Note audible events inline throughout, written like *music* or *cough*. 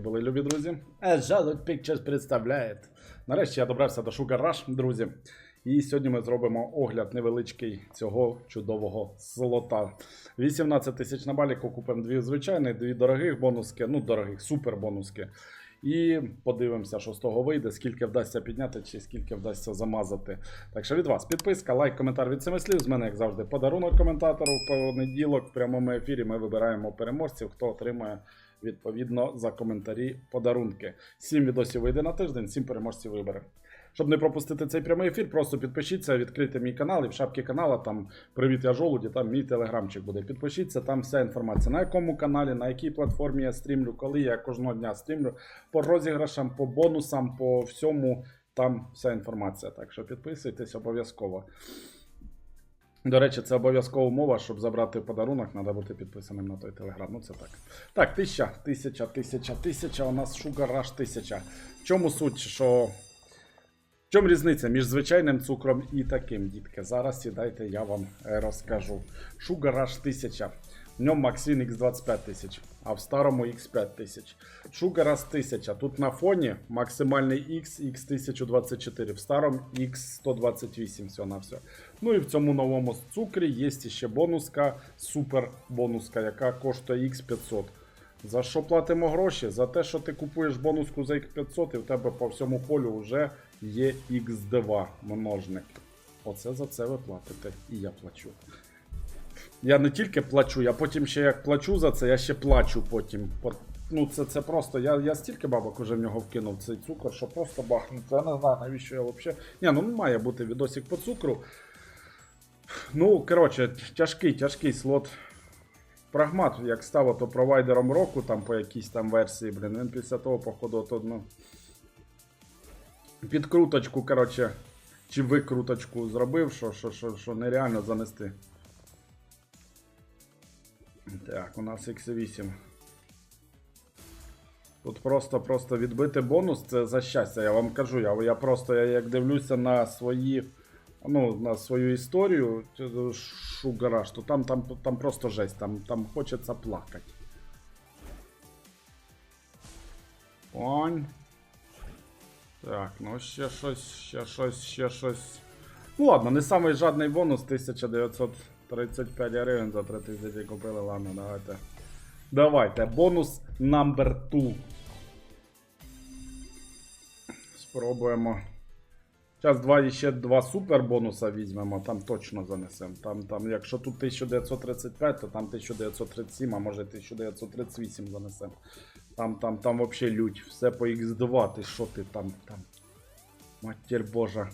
були, любі друзі. Жалот Pictures представляє. Нарешті я добрався до Sugar Rush, друзі. І сьогодні ми зробимо огляд невеличкий цього чудового слота. 18 тисяч на баліку купимо дві звичайні, дві дорогих бонуски, ну дорогих, супер бонуски. І подивимося, що з того вийде, скільки вдасться підняти, чи скільки вдасться замазати. Так що від вас підписка, лайк, коментар від семи слів. З мене, як завжди, подарунок коментатору. В понеділок в прямому ефірі ми вибираємо переможців, хто отримає відповідно за коментарі подарунки. Сім відосів вийде на тиждень, сім переможців вибере. Щоб не пропустити цей прямий ефір, просто підпишіться, відкрийте мій канал і в шапці канала там Привіт, я жолуді, там мій телеграмчик буде. Підпишіться, там вся інформація, на якому каналі, на якій платформі я стрімлю, коли я кожного дня стрімлю, по розіграшам, по бонусам, по всьому. Там вся інформація. Так що підписуйтесь обов'язково. До речі, це обов'язкова умова, щоб забрати подарунок, треба бути підписаним на той телеграм. Ну це так. Так, тисяча, тисяча, тисяча, тисяча. У нас шугараж тисяча. В чому суть, що. Чому різниця між звичайним цукром і таким, дітки? Зараз сідайте, я вам е, розкажу. Sugar Rush 1000. В ньому Maxin X25 тисяч, а в старому X5 тисяч. Sugar Rush 1000. Тут на фоні максимальний X X1024, в старому X128 все на все. Ну і в цьому новому цукрі є ще бонуска, супер бонуска, яка коштує X500. За що платимо гроші? За те, що ти купуєш бонуску за X500 і в тебе по всьому полю вже є X2 множник. Оце за це ви платите. І я плачу. Я не тільки плачу, я потім ще як плачу за це, я ще плачу потім. Ну, це, це просто. Я, я стільки бабок уже в нього вкинув цей цукор, що просто бахнути. Я не знаю, навіщо я взагалі. Ні, ну має бути відосик по цукру. Ну, коротше, тяжкий, тяжкий слот. Прагмат, як став ото провайдером року, там по якійсь там версії, блін, він після того, походу, то, ну, підкруточку, коротше, чи викруточку зробив, що, що, що, що нереально занести. Так, у нас X8. Тут просто-просто відбити бонус це за щастя, я вам кажу. Я, я просто я як дивлюся на свої. Ну, на свою історію Шугараш, то там, там, там просто жесть, там, там хочеться плакати. Онь. Так, ну ще щось, ще щось, ще щось. Ну ладно, не самий жадний бонус 1935 гривень за 3000 купили. Ладно, давайте. Давайте. Бонус number 2. Спробуємо. Зараз два ще два супер бонуса візьмемо, там точно занесемо. Там, там, якщо тут 1935, то там 1937, а може 1938 занесемо. Там, там, там взагалі лють. Все по X2, ти що ти там, там. Матір Божа.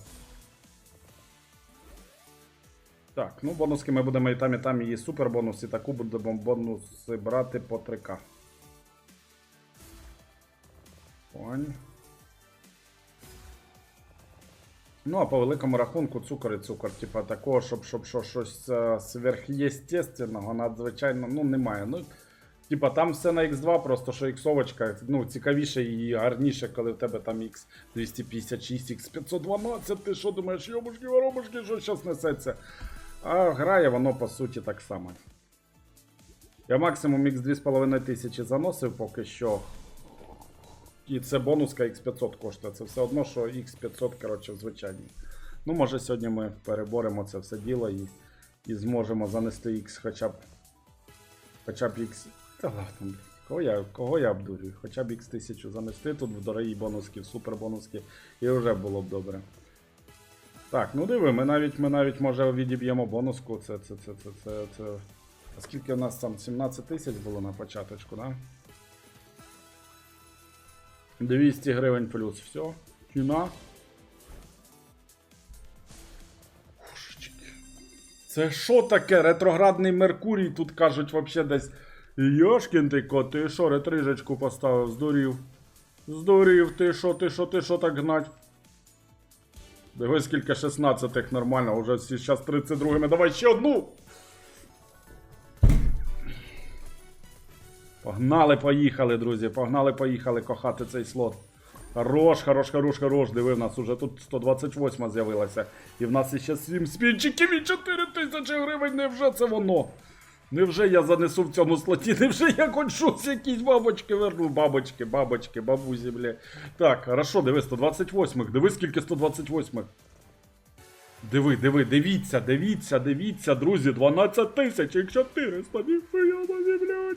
Так, ну бонуски ми будемо і там, і там, і супер бонус, і таку будемо бонуси брати по 3К. Понь. Ну, а по великому рахунку цукор і цукор, типа такого, щоб, щоб, щоб щось е, сверхъестественного, надзвичайно, ну, немає. Ну, типа там все на X2, просто що іксовочка, ну, цікавіше і гарніше, коли в тебе там X256, X512, ти що думаєш, йобушки, воробушки, що зараз несеться. А грає воно по суті так само. Я максимум X2,5 тисячі заносив поки що. І це бонуска X500 коштує. Це все одно, що X500, коротше, звичайний. Ну, може, сьогодні ми переборемо це все діло і, і зможемо занести X хоча б. Хоча б X. Та ладно. Кого я, кого я обдурюю? Хоча б X1000 занести тут в дорогі бонуски, в супер бонуски, і вже було б добре. Так, ну диви, ми навіть, ми навіть може відіб'ємо бонуску. Це, це, це, це, це, це. А скільки у нас там 17 тисяч було на початочку, да? 200 гривень плюс. Все. Ціна. Це що таке? Ретроградний Меркурій тут кажуть вообще десь. Йошкін ти кот, ти що, ретрижечку поставив, здурів. Здурів, ти що, ти що, ти що так гнать? Дивись, скільки 16-х нормально, уже зараз 32-ми. Давай ще одну! Погнали, поїхали, друзі. Погнали, поїхали кохати цей слот. Хорош, хорош, хорош, хорош. Диви, в нас уже тут 128 з'явилася. І в нас ще 7 спінчиків і 4 тисячі гривень. Невже це воно? Невже я занесу в цьому слоті? Невже я хоч щось якісь бабочки верну? Бабочки, бабочки, бабузі, бля. Так, хорошо, диви, 128-х. Диви, скільки 128. Диви, диви, дивіться, дивіться, дивіться, друзі, 12 тисяч і 400, ніхуя блядь.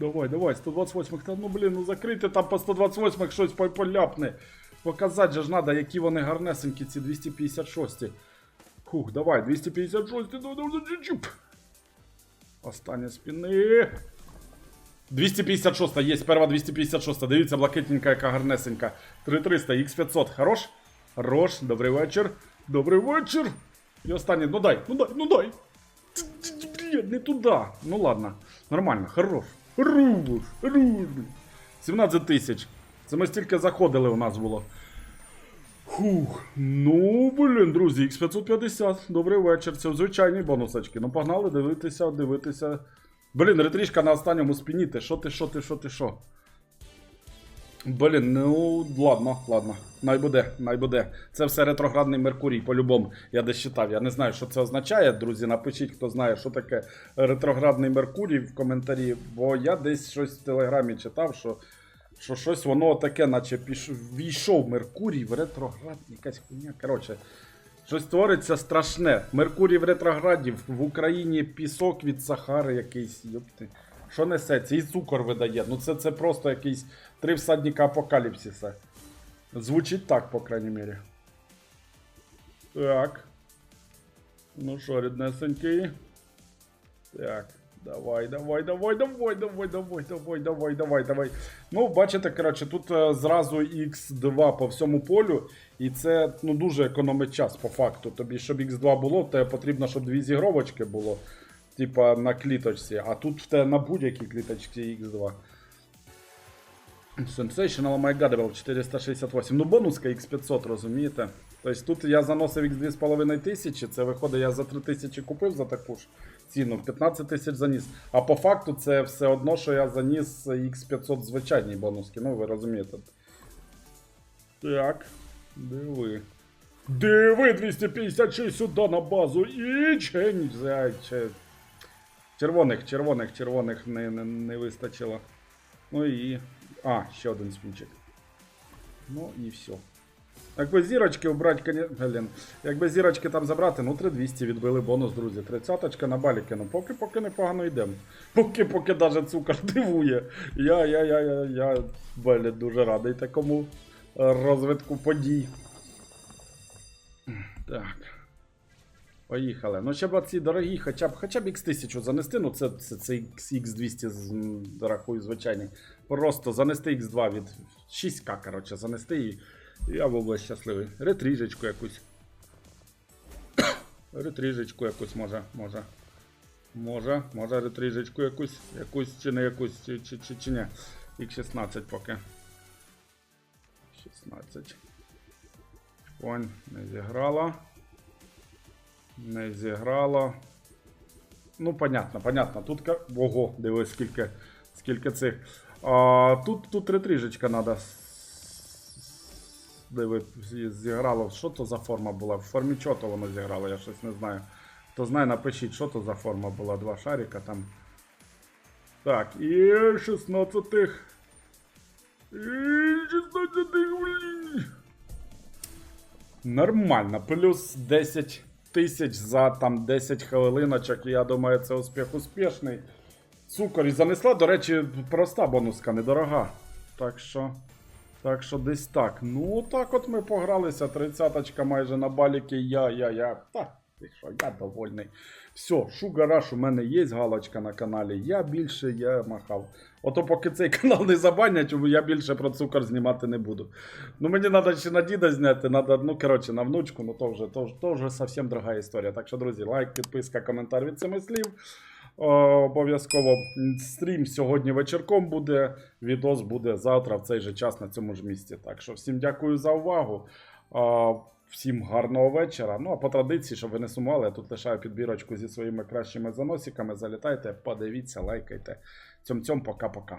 Давай, давай, 128 та ну блін, ну закрийте там по 128 щось поляпне. Показати же ж надо, які вони гарнесенькі, ці 256. Фух, давай, 256, ну, ну, ну. Остання спини. 256 є, перва 256. Дивіться, блакитненька, яка гарнесенька. 3300, X500. Хорош? Хорош, добрий вечір. Добрий вечір. І останнє, ну дай, ну дай, ну дай. Не туди. Ну ладно, нормально, хорош. Хорош, рубль. 17 тисяч. Це ми стільки заходили у нас було. Фух, ну, блін, друзі, X550. Добрий вечір. Це звичайні бонусочки. Ну, погнали дивитися, дивитися. Блін, ретрішка на останньому спіні. Ти що ти, що ти, що ти, що? Блін, ну ладно, ладно. Най буде, най буде. Це все ретроградний Меркурій, по-любому. Я десь читав. Я не знаю, що це означає. Друзі, напишіть, хто знає, що таке ретроградний Меркурій в коментарі, бо я десь щось в телеграмі читав, що, що щось воно таке, наче війшов Меркурій в ретроград. Якась хуйня. Коротше, щось твориться страшне. Меркурій в ретрограді, в Україні пісок від Сахари якийсь. Йопти. Що несеться? І цукор видає. Ну це, це просто якийсь три всадника апокаліпсиса. Звучить так, по крайній мірі. Так. Ну що, ріднесенький. Так. Давай, давай, давай, давай, давай, давай, давай, давай, давай, давай. Ну, бачите, коротше, тут е, зразу X2 по всьому полю, і це ну, дуже економить час по факту. Тобі, щоб X2 було, тебе потрібно, щоб дві зігровочки було. Типа на кліточці, а тут в тебе на будь-якій кліточці X2. Sensational, my god, level 468. Ну, бонуска X500, розумієте? Тобто тут я заносив X2,5 тисячі, це виходить, я за 3 тисячі купив за таку ж ціну, 15 тисяч заніс. А по факту це все одно, що я заніс X500 звичайній бонуски, ну ви розумієте. Так, диви. Диви 256 сюди на базу і чень. Червоних, червоних, червоних не, не, не вистачило. Ну і. А, ще один спінчик. Ну і все. Якби зірочки убрати. Блін. Якби зірочки там забрати, ну 3200 відбили бонус, друзі. Тридцяточка на баліки. Ну поки поки непогано йдемо. Поки поки даже цукор *laughs* дивує. Я, я, я, я, я блін, дуже радий такому е, розвитку подій. Так. Поїхали. Ну, ще б ці дорогі, хоча б хоча б X1000 занести, ну це, це, це X200 рахую звичайний. Просто занести X2 від 6К, коротше, занести і я був би щасливий. Ретріжечку якусь. *coughs* Ретріжечку якусь може, може. Може, може ретріжечку якусь, якусь чи не якусь, чи, чи, чи, чи не. X16 поки. 16. Конь не зіграла. Не зіграло. Ну, понятно, понятно. Тут Ого, дивись, скільки, скільки цих. А, тут, тут ретріжечка треба. Диви, зіграло. Що то за форма була? В формі чого то воно зіграло, я щось не знаю. Хто знає, напишіть, що то за форма була. Два шарика там. Так, і 16-х. І 16-х, блін. Нормально, плюс 10 тисяч за там 10 хвилиночок, і я думаю, це успіх успішний. Цукор і занесла, до речі, проста бонуска, недорога. Так що. Так що десь так. Ну, так от ми погралися. Тридцяточка майже на баліки. Я, я, я. Та, що, я довольний. Все, шугараш у мене є галочка на каналі. Я більше я махав. Ото поки цей *laughs* канал не забанять, я більше про цукор знімати не буду. Ну мені треба ще на діда зняти, надо, ну коротше, на внучку, ну то вже, то, то вже зовсім друга історія. Так що, друзі, лайк, підписка, коментар від цими слів. Обов'язково стрім сьогодні вечірком буде. Відос буде завтра в цей же час на цьому ж місці. Так що всім дякую за увагу. Всім гарного вечора. Ну а по традиції, щоб ви не сумували, я тут лишаю підбірочку зі своїми кращими заносиками. Залітайте, подивіться, лайкайте. Цьом-цьом, пока-пока.